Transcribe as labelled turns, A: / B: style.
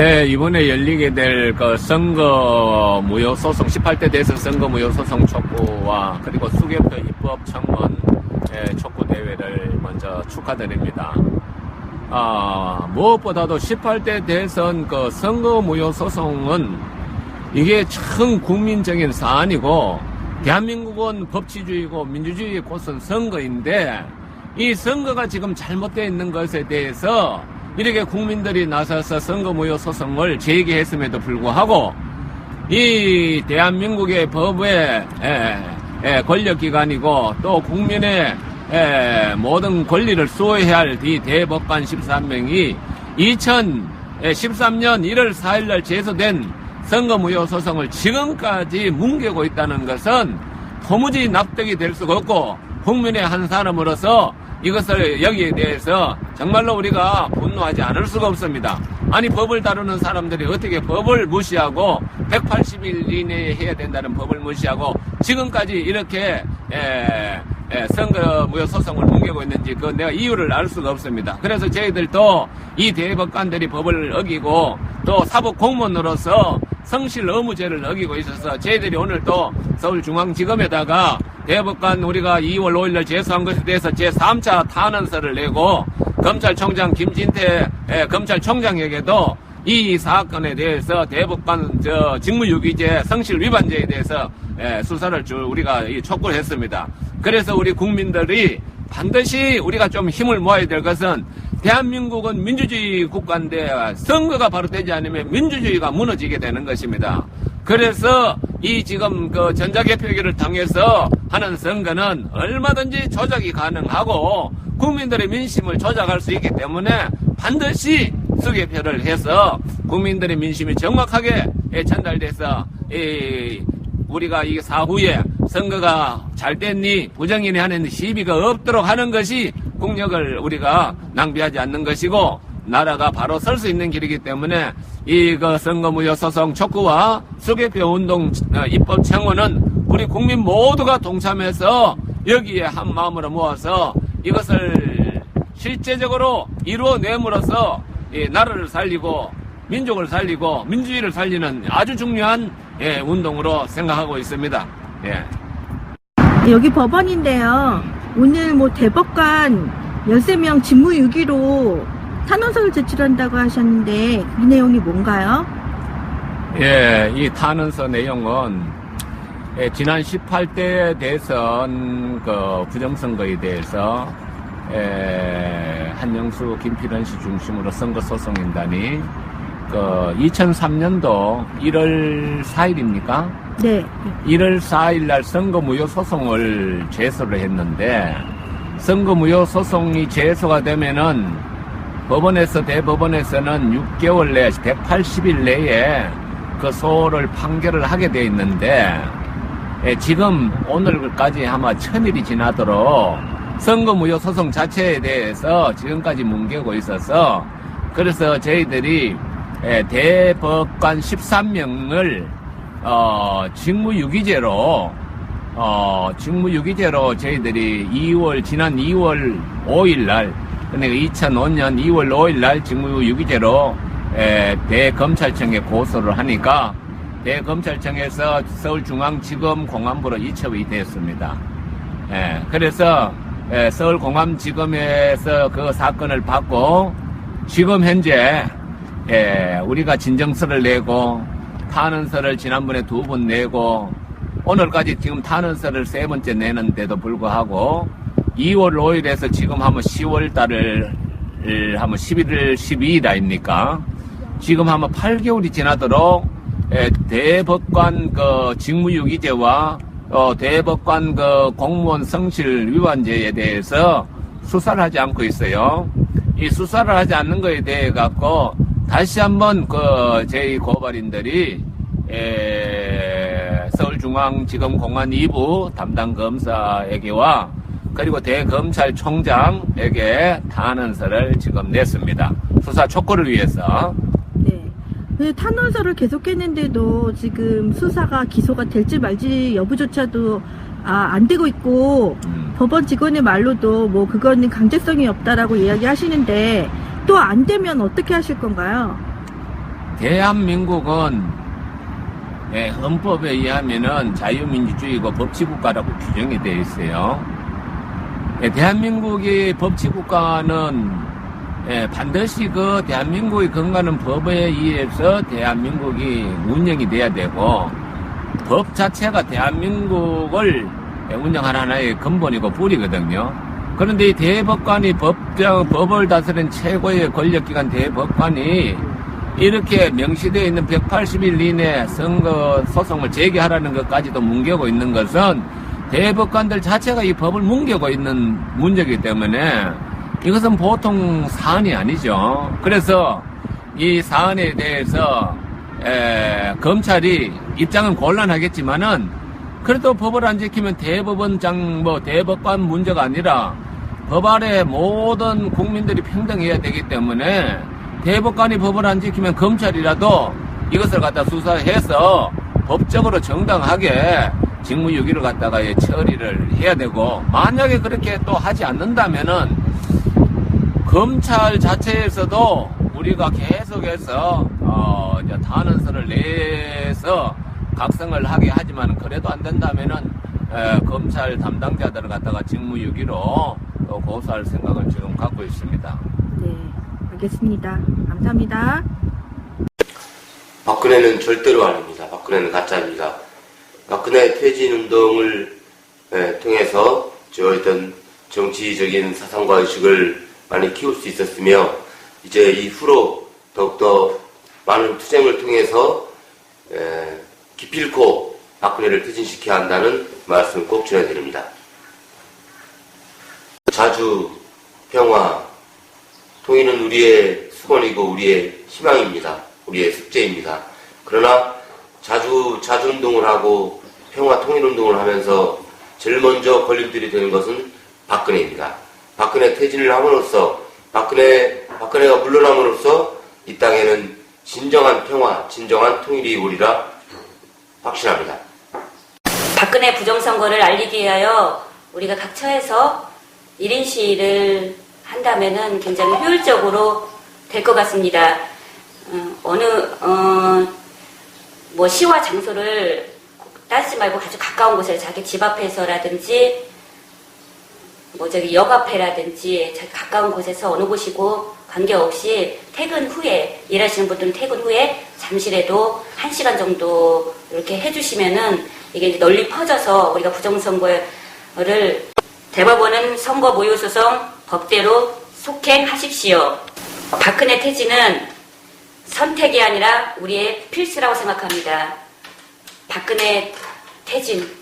A: 네, 이번에 열리게 될 그 선거 무효 소송 18대 대선 선거 무효 소송 촉구와 그리고 수개표 입법 청원 예, 촉구 대회를 먼저 축하드립니다. 아, 무엇보다도 18대 대선 그 선거 무효 소송은 이게 참 국민적인 사안이고 대한민국은 법치주의고 민주주의의 꽃은 선거인데 이 선거가 지금 잘못되어 있는 것에 대해서 이렇게 국민들이 나서서 선거 무효 소송을 제기했음에도 불구하고 이 대한민국의 법의 에, 에, 권력기관이고 또 국민의 에, 모든 권리를 수호해야 할 이 대법관 13명이 2013년 1월 4일 날 제소된 선거무효 소송을 지금까지 뭉개고 있다는 것은 도무지 납득이 될 수가 없고 국민의 한 사람으로서 이것을 여기에 대해서 정말로 우리가 분노하지 않을 수가 없습니다. 아니 법을 다루는 사람들이 어떻게 법을 무시하고 180일 이내에 해야 된다는 법을 무시하고 지금까지 이렇게 에, 에, 선거 무효 소송을 뭉개고 있는지 그 내가 이유를 알 수가 없습니다. 그래서 저희들도 이 대법관들이 법을 어기고 또 사법 공무원으로서 성실 의무제를 어기고 있어서 저희들이 오늘 또 서울중앙지검에다가 대법관 우리가 2월 5일날 제소한 것에 대해서 제3차 탄원서를 내고 검찰총장 김진태 에, 검찰총장에게도 이 사건에 대해서 대법관 저 직무유기죄 성실 위반죄에 대해서 에, 수사를 줄 우리가 이 촉구를 했습니다. 그래서 우리 국민들이 반드시 우리가 좀 힘을 모아야 될 것은 대한민국은 민주주의 국가인데 선거가 바로 되지 않으면 민주주의가 무너지게 되는 것입니다. 그래서 이 지금 그 전자개표기를 통해서 하는 선거는 얼마든지 조작이 가능하고 국민들의 민심을 조작할 수 있기 때문에 반드시 수개표를 해서 국민들의 민심이 정확하게 예, 전달돼서 이 우리가 이 사후에 선거가 잘 됐니 부정이니 하는 시비가 없도록 하는 것이 국력을 우리가 낭비하지 않는 것이고 나라가 바로 설 수 있는 길이기 때문에 이그 선거무효 소송 촉구와 수개표 운동 어, 입법 청원은 우리 국민 모두가 동참해서 여기에 한 마음으로 모아서 이것을 실제적으로 이루어냄으로써 이 나라를 살리고 민족을 살리고 민주주의를 살리는 아주 중요한 예, 운동으로 생각하고 있습니다. 예.
B: 여기 법원인데요. 오늘 뭐 대법관 13명 직무유기로 탄원서를 제출한다고 하셨는데 이 내용이 뭔가요?
A: 예, 이 탄원서 내용은 예, 지난 18대 대선 그 부정선거에 대해서 예, 한영수 김필원 씨 중심으로 선거소송인단이 그 2003년도 1월 4일입니까?
B: 네.
A: 1월 4일 날 선거무효 소송을 제소를 했는데 선거무효 소송이 제소가 되면은 법원에서 대법원에서는 6개월 내 180일 내에 그 소를 판결을 하게 돼 있는데 예, 지금 오늘까지 아마 천일이 지나도록 선거무효 소송 자체에 대해서 지금까지 뭉개고 있어서 그래서 저희들이 예, 대법관 13명을 어, 직무유기죄로 어, 직무유기죄로 저희들이 2월 지난 2월 5일 날 그러니까 2005년 2월 5일 날 직무유기죄로 에, 대검찰청에 고소를 하니까 대검찰청에서 서울중앙지검 공안부로 이첩이 됐습니다. 예, 그래서 에, 서울공안지검에서 그 사건을 받고 지금 현재 예, 우리가 진정서를 내고 탄원서를 지난번에 두 번 내고 오늘까지 지금 탄원서를 세 번째 내는데도 불구하고 2월 5일에서 지금 하면 10월 달을 하면 11일 12일 아닙니까? 지금 하면 8개월이 지나도록 예, 대법관 그 직무유기죄와 어, 대법관 그 공무원 성실 위반죄에 대해서 수사를 하지 않고 있어요. 이 수사를 하지 않는 거에 대해 갖고 다시 한번 그 저희 고발인들이 에, 서울중앙지검 공안 2부 담당 검사에게와 그리고 대검찰총장에게 탄원서를 지금 냈습니다. 수사 촉구를 위해서.
B: 네. 근데 탄원서를 계속했는데도 지금 수사가 기소가 될지 말지 여부조차도 아, 안 되고 있고
A: 음,
B: 법원 직원의 말로도 뭐 그거는 강제성이 없다라고 이야기하시는데 또 안 되면 어떻게 하실 건가요?
A: 대한민국은 예, 헌법에 의하면은 자유민주주의고 법치국가라고 규정이 되어 있어요. 예, 대한민국이 법치국가는 예, 반드시 그 대한민국이 건가는 법에 의해서 대한민국이 운영이 돼야 되고 법 자체가 대한민국을 운영하는 하나의 근본이고 뿌리거든요. 그런데 이 대법관이 법정, 법을 다스리는 최고의 권력기관 대법관이 이렇게 명시되어 있는 180일 이내 선거 소송을 제기하라는 것까지도 뭉개고 있는 것은 대법관들 자체가 이 법을 뭉개고 있는 문제이기 때문에 이것은 보통 사안이 아니죠. 그래서 이 사안에 대해서 에, 검찰이 입장은 곤란하겠지만은 그래도 법을 안 지키면 대법원장 뭐 대법관 문제가 아니라 법 아래 모든 국민들이 평등해야 되기 때문에 대법관이 법을 안 지키면 검찰이라도 이것을 갖다 수사해서 법적으로 정당하게 직무유기를 갖다가 예, 처리를 해야 되고 만약에 그렇게 또 하지 않는다면은 검찰 자체에서도 우리가 계속해서 어 이제 탄원서를 내서 각성을 하게 하지만 그래도 안 된다면은 에, 검찰 담당자들을 갖다가 직무유기로 또 고소할 생각을 지금 갖고 있습니다.
B: 네, 알겠습니다. 감사합니다.
C: 박근혜는 절대로 아닙니다. 박근혜는 가짜입니다. 박근혜 퇴진 운동을 예, 통해서 저 어떤 정치적인 사상과 의식을 많이 키울 수 있었으며 이제 이후로 더욱더 많은 투쟁을 통해서 예, 기필코 박근혜를 퇴진시켜야 한다는 말씀 꼭 전해드립니다. 자주, 평화, 통일은 우리의 수건이고 우리의 희망입니다. 우리의 숙제입니다. 그러나 자주 자주 운동을 하고 평화 통일 운동을 하면서 제일 먼저 걸림돌이 되는 것은 박근혜입니다. 박근혜 퇴진을 함으로써 박근혜 박근혜가 물러남으로써 이 땅에는 진정한 평화, 진정한 통일이 오리라 확신합니다.
D: 박근혜 부정선거를 알리기 위하여 우리가 각 처에서 1인 시위를 한다면은 굉장히 효율적으로 될 것 같습니다. 어, 어느, 어, 뭐 시와 장소를 따지지 말고 아주 가까운 곳에 자기 집 앞에서라든지 뭐 저기 역 앞에라든지 자기 가까운 곳에서 어느 곳이고 관계없이 퇴근 후에 일하시는 분들은 퇴근 후에 잠시라도 한 시간 정도 이렇게 해주시면은 이게 널리 퍼져서 우리가 부정선거를 대법원은 선거 모의 소송 법대로 속행하십시오. 박근혜 퇴진은 선택이 아니라 우리의 필수라고 생각합니다. 박근혜 퇴진